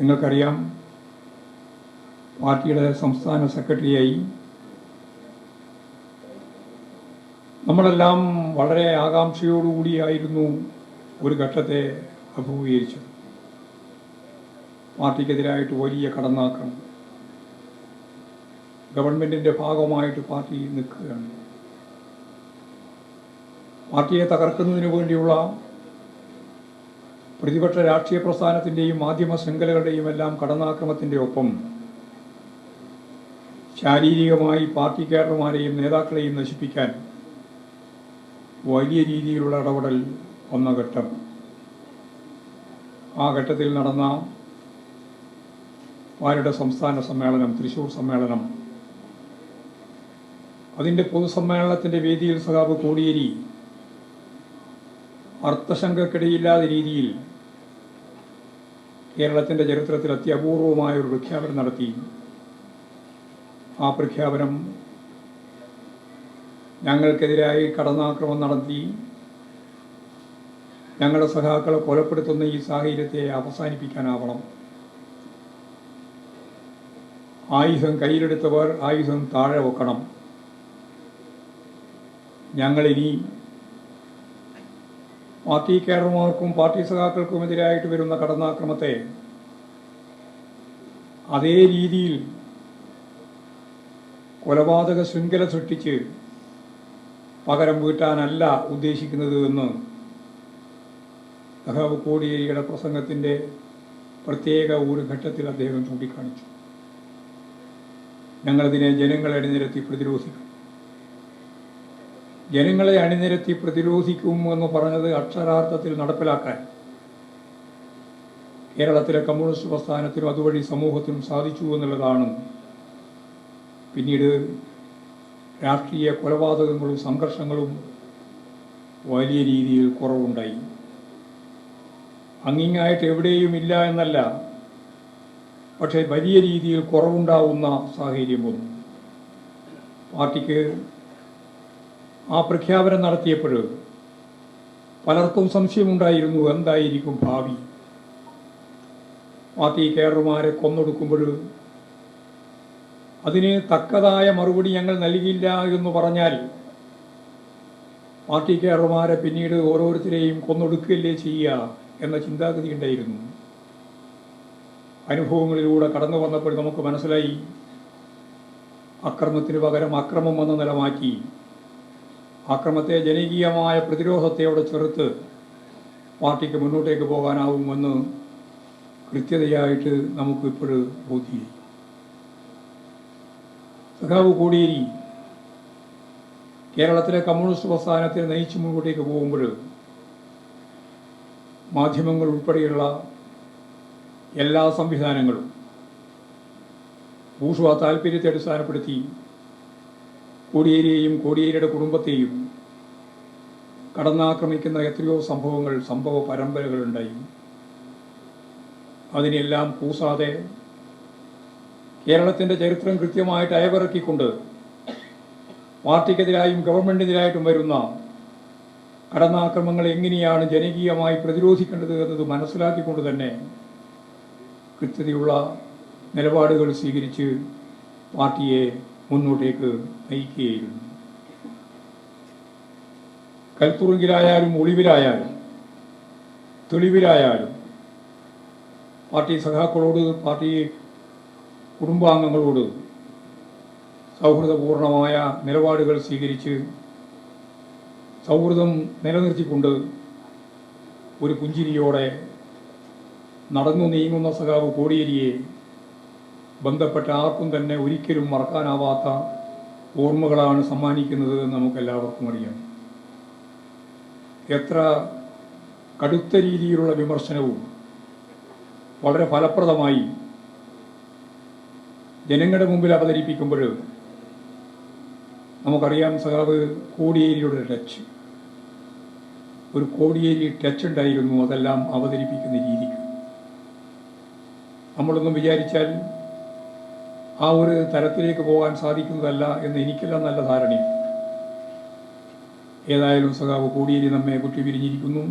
നിങ്ങൾക്കറിയാം പാർട്ടിയുടെ സംസ്ഥാന സെക്രട്ടറിയായി നമ്മളെല്ലാം വളരെ ആകാംക്ഷയോടുകൂടിയായിരുന്നു ഒരു ഘട്ടത്തെ അഭിമുഖീകരിച്ചത്. പാർട്ടിക്കെതിരായിട്ട് വലിയ കടന്നാക്രമം. ഗവൺമെന്റിന്റെ ഭാഗമായിട്ട് പാർട്ടി നിൽക്കുകയാണ്. പാർട്ടിയെ തകർക്കുന്നതിന് വേണ്ടിയുള്ള പ്രതിപക്ഷ രാഷ്ട്രീയ പ്രസ്ഥാനത്തിന്റെയും മാധ്യമ ശൃംഖലകളുടെയും എല്ലാം കടന്നാക്രമത്തിന്റെ ഒപ്പം ശാരീരികമായി പാർട്ടി കേഡർമാരെയും നേതാക്കളെയും നശിപ്പിക്കാൻ വലിയ രീതിയിലുള്ള ഇടപെടൽ വന്ന ഘട്ടം. ആ ഘട്ടത്തിൽ നടന്ന വാരുടെ സംസ്ഥാന സമ്മേളനം തൃശൂർ സമ്മേളനം. അതിന്റെ പൊതുസമ്മേളനത്തിന്റെ വേദിയിൽ സഖാബ് കോടിയേരി അർത്ഥശങ്കക്കിടയില്ലാത്ത രീതിയിൽ കേരളത്തിന്റെ ചരിത്രത്തിൽ അത്യപൂർവമായ ഒരു പ്രഖ്യാപനം നടത്തി. ആ പ്രഖ്യാപനം ഞങ്ങൾക്കെതിരായി കടന്നാക്രമം നടത്തി. ഞങ്ങളുടെ സഹാക്കളെ കൊലപ്പെടുത്തുന്ന ഈ സാഹചര്യത്തെ അവസാനിപ്പിക്കാനാവണം. ആയുധം കയ്യിലെടുത്തവർ ആയുധം താഴെ വെക്കണം. ഞങ്ങളിനി പാർട്ടി കേഡർമാർക്കും പാർട്ടി സഖാക്കൾക്കുമെതിരായിട്ട് വരുന്ന കടന്നാക്രമത്തെ അതേ രീതിയിൽ കൊലപാതക ശൃംഖല സൃഷ്ടിച്ച് പകരം വീട്ടാനല്ല ഉദ്ദേശിക്കുന്നത് എന്ന് സഖാവ് കോടിയേരിയുടെ പ്രസംഗത്തിന്റെ പ്രത്യേക ഒരു ഘട്ടത്തിൽ അദ്ദേഹം ചൂണ്ടിക്കാണിച്ചു. ഞങ്ങളതിനെ ജനങ്ങളെ അണിനിരത്തി പ്രതിരോധിക്കും ജനങ്ങളെ അണിനിരത്തി പ്രതിരോധിക്കും എന്ന് പറഞ്ഞത് അക്ഷരാർത്ഥത്തിൽ നടപ്പിലാക്കാൻ കേരളത്തിലെ കമ്മ്യൂണിസ്റ്റ് പ്രസ്ഥാനത്തിനും അതുവഴി സമൂഹത്തിനും സാധിച്ചു എന്നുള്ളതാണ്. പിന്നീട് രാഷ്ട്രീയ കൊലപാതകങ്ങളും സംഘർഷങ്ങളും വലിയ രീതിയിൽ കുറവുണ്ടായി. അങ്ങിങ്ങായിട്ട് എവിടെയും ഇല്ല എന്നല്ല പക്ഷേ വലിയ രീതിയിൽ കുറവുണ്ടാവുന്ന സാഹചര്യം വന്നു. പാർട്ടിക്ക് ആ പ്രഖ്യാപനം നടത്തിയപ്പോൾ പലർക്കും സംശയമുണ്ടായിരുന്നു എന്തായിരിക്കും ഭാവി? പാർട്ടി കേഡർമാരെ കൊന്നൊടുക്കുമ്പോൾ അതിന് തക്കതായ മറുപടി ഞങ്ങൾ നൽകിയില്ല എന്ന് പറഞ്ഞാൽ പാർട്ടി കേഡർമാരെ പിന്നീട് ഓരോരുത്തരെയും കൊന്നൊടുക്കുകയല്ലേ ചെയ്യുക എന്ന ചിന്താഗതി ഉണ്ടായിരുന്നു. അനുഭവങ്ങളിലൂടെ കടന്നു വന്നപ്പോൾ നമുക്ക് മനസ്സിലായി അക്രമത്തിന് പകരം അക്രമം എന്ന നില മാറ്റി അക്രമത്തെ ജനകീയമായ പ്രതിരോധത്തെയോടെ ചെറുത്ത് പാർട്ടിക്ക് മുന്നോട്ടേക്ക് പോകാനാവുമെന്ന് കൃത്യതയായിട്ട് നമുക്ക് ബോധ്യം സഖാവ് കോടിയേരി കേരളത്തിലെ കമ്മ്യൂണിസ്റ്റ് പ്രസ്ഥാനത്തെ നയിച്ചു മുന്നോട്ടേക്ക് പോകുമ്പോൾ മാധ്യമങ്ങൾ ഉൾപ്പെടെയുള്ള എല്ലാ സംവിധാനങ്ങളും ഭൂഷ താല്പര്യത്തെ അടിസ്ഥാനപ്പെടുത്തി കോടിയേരിയെയും കോടിയേരിയുടെ കുടുംബത്തെയും കടന്നാക്രമിക്കുന്ന എത്രയോ സംഭവങ്ങൾ സംഭവ പരമ്പരകളുണ്ടായി. അതിനെല്ലാം കൂസാതെ കേരളത്തിന്റെ ചരിത്രം കൃത്യമായിട്ട് അയവിറക്കിക്കൊണ്ട് പാർട്ടിക്കെതിരായും ഗവൺമെന്റിനെതിരായിട്ടും വരുന്ന കടന്നാക്രമങ്ങൾ എങ്ങനെയാണ് ജനകീയമായി പ്രതിരോധിക്കേണ്ടത് എന്നത് മനസ്സിലാക്കിക്കൊണ്ട് തന്നെ കൃത്യതയുള്ള നിലപാടുകൾ സ്വീകരിച്ച് പാർട്ടിയെ മുന്നോട്ടേക്ക് നയിക്കുകയായിരുന്നു. കൽത്തുറുങ്കിലായാലും ഒളിവിലായാലും തെളിവിലായാലും പാർട്ടി സഖാക്കളോട് പാർട്ടി കുടുംബാംഗങ്ങളോട് സൗഹൃദപൂർണമായ നിലപാടുകൾ സ്വീകരിച്ച് സൗഹൃദം നിലനിർത്തിക്കൊണ്ട് ഒരു പുഞ്ചിരിയോടെ നടന്നു നീങ്ങുന്ന സഖാവ് കോടിയേരിയെ ബന്ധപ്പെട്ട ആർക്കും തന്നെ ഒരിക്കലും മറക്കാനാവാത്ത ഓർമ്മകളാണ് സമ്മാനിക്കുന്നത് എന്ന് നമുക്കെല്ലാവർക്കും അറിയാം. എത്ര കടുത്ത രീതിയിലുള്ള വിമർശനവും വളരെ ഫലപ്രദമായി ജനങ്ങളുടെ മുമ്പിൽ അവതരിപ്പിക്കുമ്പോൾ നമുക്കറിയാം സഖാവ് കോടിയേരിയുടെ ടച്ച്. ഒരു കോടിയേരി ടച്ച് ഉണ്ടായിരുന്നു അതെല്ലാം അവതരിപ്പിക്കുന്ന രീതിക്ക്. നമ്മളൊന്നും വിചാരിച്ചാൽ ആ ഒരു തരത്തിലേക്ക് പോകാൻ സാധിക്കുന്നതല്ല എന്ന് എനിക്കെല്ലാം നല്ല ധാരണയും ഏതായാലും സഖാവ് കോടിയേരി നമ്മെ കുട്ടി പിരിഞ്ഞിരിക്കുന്നു